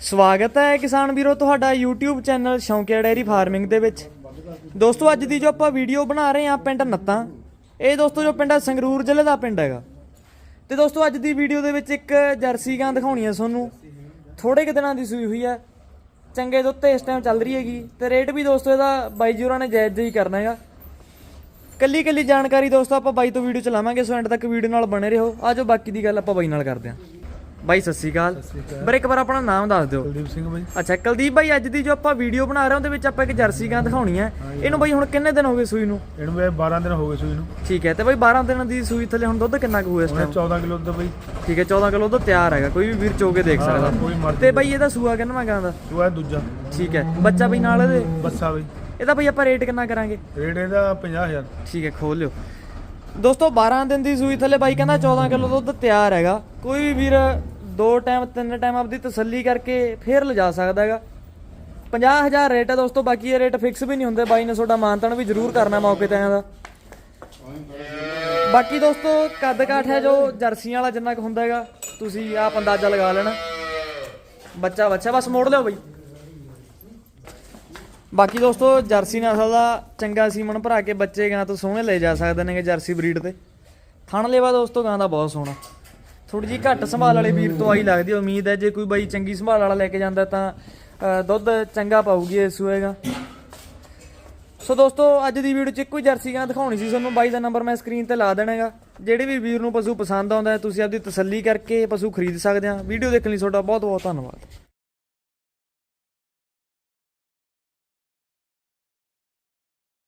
ਸਵਾਗਤ ਹੈ ਕਿਸਾਨ ਵੀਰੋ, ਤੁਹਾਡਾ YouTube channel Shaunkiya dairy farming ਦੇ ਵਿੱਚ। ਦੋਸਤੋ, ਅੱਜ ਦੀ ਜੋ ਆਪਾਂ ਵੀਡੀਓ ਬਣਾ ਰਹੇ ਹਾਂ ਪਿੰਡ ਨੱਤਾਂ, ਇਹ ਦੋਸਤੋ ਜੋ ਪਿੰਡ ਸੰਗਰੂਰ ਜ਼ਿਲ੍ਹੇ ਦਾ ਪਿੰਡ ਹੈਗਾ। ਤੇ ਦੋਸਤੋ, ਅੱਜ ਦੀ ਵੀਡੀਓ ਦੇ ਵਿੱਚ ਇੱਕ ਜਰਸੀ ਗਾਂ ਦਿਖਾਉਣੀ ਹੈ ਤੁਹਾਨੂੰ। ਥੋੜੇ ਕਿ ਦਿਨਾਂ ਦੀ ਸੂਈ ਹੋਈ ਹੈ ਚੰਗੇ ਦੁੱਧ ਤੇ ਇਸ ਟਾਈਮ ਚੱਲ ਰਹੀ ਹੈਗੀ। ਤੇ ਰੇਟ ਵੀ ਦੋਸਤੋ ਇਹਦਾ ਬਾਈ ਜੀ ਹੋਰਾਂ ਨੇ ਜਾਇਜ਼ ਜਿਹਾ ਹੀ ਕਰਨਾ ਹੈਗਾ। ਕੱਲੀ ਕੱਲੀ ਜਾਣਕਾਰੀ ਦੋਸਤੋ ਆਪਾਂ ਬਾਈ ਤੋਂ ਵੀਡੀਓ ਚਲਾਵਾਂਗੇ ਸੋ ਐਂਡ ਤੱਕ ਵੀਡੀਓ ਨਾਲ ਬਣੇ ਰਹੋ। ਆਜੋ ਬਾਕੀ ਦੀ ਗੱਲ ਆਪਾਂ ਬਾਈ ਨਾਲ ਕਰਦੇ ਹਾਂ। ਬਾਈ ਸਤਿ ਸ਼੍ਰੀ ਅਕਾਲ। ਪਰ ਇੱਕ ਵਾਰ ਆਪਣਾ ਨਾਮ ਦੱਸ ਦਿਓ। ਕੁਲਦੀਪ ਸਿੰਘ ਬਾਈ। ਅੱਛਾ ਕੁਲਦੀਪ ਬਾਈ ਅੱਜ ਦੀ ਜੋ ਆਪਾਂ ਵੀਡੀਓ ਬਣਾ ਰਹੇ ਹਾਂ ਉਹਦੇ ਵਿੱਚ ਆਪਾਂ ਇੱਕ ਜਰਸੀ ਗਾਂ ਦਿਖਾਉਣੀ ਹੈ। ਇਹਨੂੰ ਬਾਈ ਹੁਣ ਕਿੰਨੇ ਦਿਨ ਹੋ ਗਏ ਸੂਈ ਨੂੰ? ਇਹਨੂੰ ਮੈਂ 12 ਦਿਨ ਹੋ ਗਏ ਸੂਈ ਨੂੰ। ਠੀਕ ਹੈ ਤੇ ਬਾਈ 12 ਦਿਨਾਂ ਦੀ ਸੂਈ ਥੱਲੇ ਹੁਣ ਦੁੱਧ ਕਿੰਨਾ ਕੁ ਹੋਇਆ ਇਸ ਟਾਈਮ 14 ਕਿਲੋ ਦਾ ਬਾਈ। ਠੀਕ ਹੈ 14 ਕਿਲੋ ਦੁੱਧ ਤਿਆਰ ਹੈਗਾ ਕੋਈ ਵੀ ਵੀਰ ਚੋ ਕੇ ਦੇਖ ਸਕਦਾ। ਤੇ ਬਾਈ ਇਹਦਾ ਸੂਆ ਕਿੰਨਾ ਗਾਂ ਦਾ? ਤੂੰ ਆ ਦੂਜਾ। ਠੀਕ ਹੈ ਬੱਚਾ ਬਈ ਨਾਲ ਇਹਦੇ? ਬੱਸਾ ਬਾਈ। ਇਹਦਾ ਬਈ ਆਪਾਂ ਰੇਟ ਕਿੰਨਾ ਕਰਾਂਗੇ? ਰੇਟ ਇਹਦਾ 50000 ਠੀਕ ਹੈ ਖੋਲ ਲਿਓ। ਦੋਸਤੋ 12 ਦਿਨ ਦੀ ਸੂਈ ਥੱਲੇ ਬਾਈ ਕਹਿੰਦਾ 14 ਕਿਲੋ ਦੁੱਧ ਤਿਆਰ ਹੈਗਾ। ਕੋਈ ਵੀ ਵੀਰ ਦੋ ਟਾਈਮ, ਤਿੰਨ ਟਾਈਮ ਆਪਦੀ ਤਸੱਲੀ ਕਰਕੇ ਫੇਰ ਲਿਜਾ ਸਕਦਾ ਹੈਗਾ। 50000 ਰੇਟ ਹੈ ਦੋਸਤੋ, ਬਾਕੀ ਇਹ ਰੇਟ ਫਿਕਸ ਵੀ ਨਹੀਂ ਹੁੰਦੇ। ਬਾਈ ਨੇ ਤੁਹਾਡਾ ਮਾਨਤਨ ਵੀ ਜ਼ਰੂਰ ਕਰਨਾ ਮੌਕੇ ਤੇ ਆਇਆ ਦਾ। ਬਾਕੀ ਦੋਸਤੋ, ਕੱਦ ਕਾਠ ਹੈ ਜੋ ਜਰਸੀਆਂ ਵਾਲਾ ਜਿੰਨਾ ਕੁ ਹੁੰਦਾ ਹੈਗਾ, ਤੁਸੀਂ ਆਪ ਅੰਦਾਜ਼ਾ ਲਗਾ ਲੈਣਾ। ਬੱਚਾ ਬੱਚਾ, ਬਸ ਮੋੜ ਲਿਓ ਬਈ। ਬਾਕੀ ਦੋਸਤੋ, ਜਰਸੀ ਨਸਲ ਦਾ ਚੰਗਾ ਸੀਮਨ ਭਰਾ ਕੇ ਬੱਚੇ ਗਾਂ ਤੋਂ ਸੋਹਣੇ ਲੈ ਜਾ ਸਕਦੇ ਨੇਗੇ ਜਰਸੀ ਬਰੀਡ ਤੇ। ਥਣ ਲੇਵਾ ਦੋਸਤੋ, ਗਾਂ ਦਾ ਬਹੁਤ ਸੋਹਣਾ। ਥੋੜੀ ਜੀ ਘੱਟ ਸੰਭਾਲ ਵਾਲੇ ਵੀਰ ਤੋਂ ਆਈ ਲੱਗਦੀ ਹੈ। ਉਮੀਦ ਹੈ ਜੇ ਕੋਈ ਬਾਈ ਚੰਗੀ ਸੰਭਾਲ ਵਾਲਾ ਲੈ ਕੇ ਜਾਂਦਾ ਤਾਂ ਦੁੱਧ ਚੰਗਾ ਪਾਊਗੀ ਇਸ ਸੂਏਗਾ ਸੋ ਦੋਸਤੋ, ਅੱਜ ਦੀ ਵੀਡੀਓ 'ਚ ਇੱਕੋ ਹੀ ਜਰਸੀ ਗਾਂ ਦਿਖਾਉਣੀ ਸੀ ਤੁਹਾਨੂੰ, ਬਾਈ ਦਾ ਨੰਬਰ ਮੈਂ ਸਕਰੀਨ ਤੇ ਲਾ ਦੇਣਾਗਾ। ਜਿਹੜੇ ਵੀ ਵੀਰ ਨੂੰ ਪਸ਼ੂ ਪਸੰਦ ਆਉਂਦਾ ਹੈ, ਤੁਸੀਂ ਆਪਦੀ ਤਸੱਲੀ ਕਰਕੇ ਪਸ਼ੂ ਖਰੀਦ ਸਕਦੇ ਆ। ਵੀਡੀਓ ਦੇਖਣ ਲਈ ਤੁਹਾਡਾ ਬਹੁਤ ਬਹੁਤ ਧੰਨਵਾਦ।